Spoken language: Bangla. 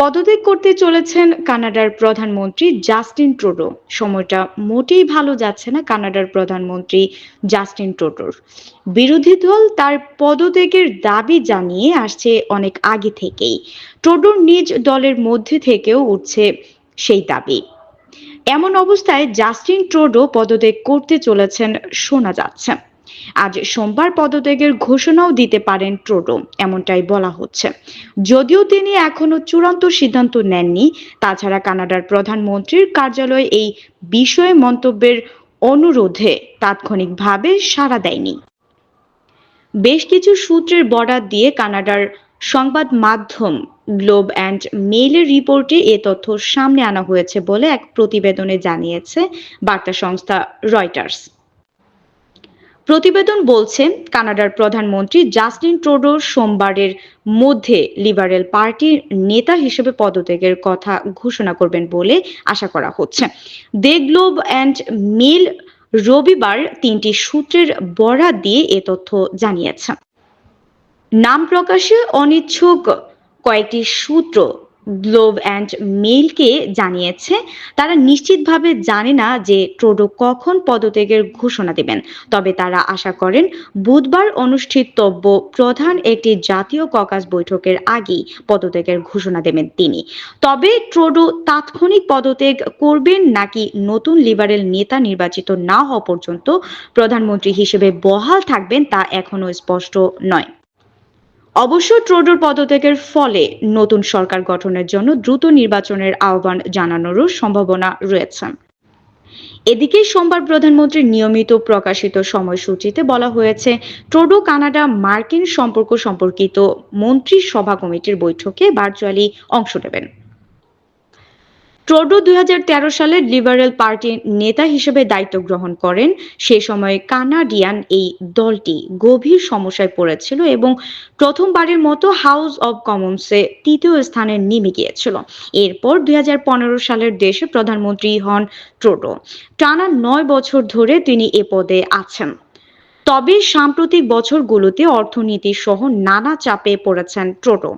পদত্যাগ করতে চলেছেন কানাডার প্রধানমন্ত্রী জাস্টিন ট্রুডো। সময়টা মোটেই ভালো যাচ্ছে না কানাডার প্রধানমন্ত্রী জাস্টিন ট্রুডোর। বিরোধী দল তার পদত্যাগের দাবি জানিয়ে আসছে অনেক আগে থেকেই। ট্রুডোর নিজ দলের মধ্যে থেকেও উঠছে সেই দাবি। এমন অবস্থায় জাস্টিন ট্রুডো পদত্যাগ করতে চলেছেন শোনা যাচ্ছে। আজ সোমবার পদত্যাগের ঘোষণাও দিতে পারেন ট্রুডো, এমনটাই বলা হচ্ছে। যদিও তিনি এখনও চূড়ান্ত সিদ্ধান্ত নেননি, তাছাড়া কানাডার প্রধানমন্ত্রীর কার্যালয় এই বিষয়ে মন্তব্যের অনুরোধে তাৎক্ষণিকভাবে সাড়া দেয়নি। বেশ কিছু সূত্রের বরাত দিয়ে কানাডার সংবাদ মাধ্যম গ্লোব অ্যান্ড মেইলের রিপোর্টে এ তথ্য সামনে আনা হয়েছে বলে এক প্রতিবেদনে জানিয়েছে বার্তা সংস্থা রয়টার্স। প্রতিবেদন বলছে, কানাডার প্রধানমন্ত্রী জাস্টিন ট্রুডো সোমবারের মধ্যে লিবারেল পার্টির নেতা হিসেবে পদত্যাগের কথা ঘোষণা করবেন বলে আশা করা হচ্ছে। দে গ্লোব অ্যান্ড মিল রবিবার তিনটি সূত্রের বরাত দিয়ে এ তথ্য জানিয়েছে। নাম প্রকাশে অনিচ্ছুক কয়েকটি সূত্র গ্লোব অ্যান্ড মেইলকে জানিয়েছে, তারা নিশ্চিতভাবে জানে না যে ট্রোডো কখন পদত্যাগের ঘোষণা দেবেন। তবে তারা আশা করেন, বুধবার অনুষ্ঠিতব্য প্রধান একটি জাতীয় ককাস বৈঠকের আগেই পদত্যাগের ঘোষণা দেবেন তিনি। তবে ট্রোডো তাৎক্ষণিক পদত্যাগ করবেন নাকি নতুন লিবারেল নেতা নির্বাচিত না হওয়া পর্যন্ত প্রধানমন্ত্রী হিসেবে বহাল থাকবেন তা এখনও স্পষ্ট নয়। অবশ্য ট্রোডোর পদত্যাগের ফলে নতুন সরকার গঠনের জন্য দ্রুত নির্বাচনের আহ্বান জানানোরও সম্ভাবনা রয়েছে। এদিকে সোমবার প্রধানমন্ত্রীর নিয়মিত প্রকাশিত সময়সূচিতে বলা হয়েছে, ট্রোডো কানাডা মার্কিন সম্পর্ক সম্পর্কিত মন্ত্রী সভা কমিটির বৈঠকে ভার্চুয়ালি অংশ নেবেন। ট্রোডো দুই সালে লিবারেল পার্টির নেতা হিসেবে দায়িত্ব গ্রহণ করেন। সে সময় কানাডিয়ান এই দলটি গভীর সমস্যায় পড়েছিল এবং প্রথমবারের মতো হাউস অব কমন্সে তৃতীয় স্থানে নেমে গিয়েছিল। এরপর দুই হাজার পনেরো সালের দেশে প্রধানমন্ত্রী হন ট্রোডো টানা নয় বছর ধরে তিনি এ পদে আছেন। তবে সাম্প্রতিক বছরগুলোতে অর্থনীতি সহ নানা চাপে পড়েছেন ট্রোডো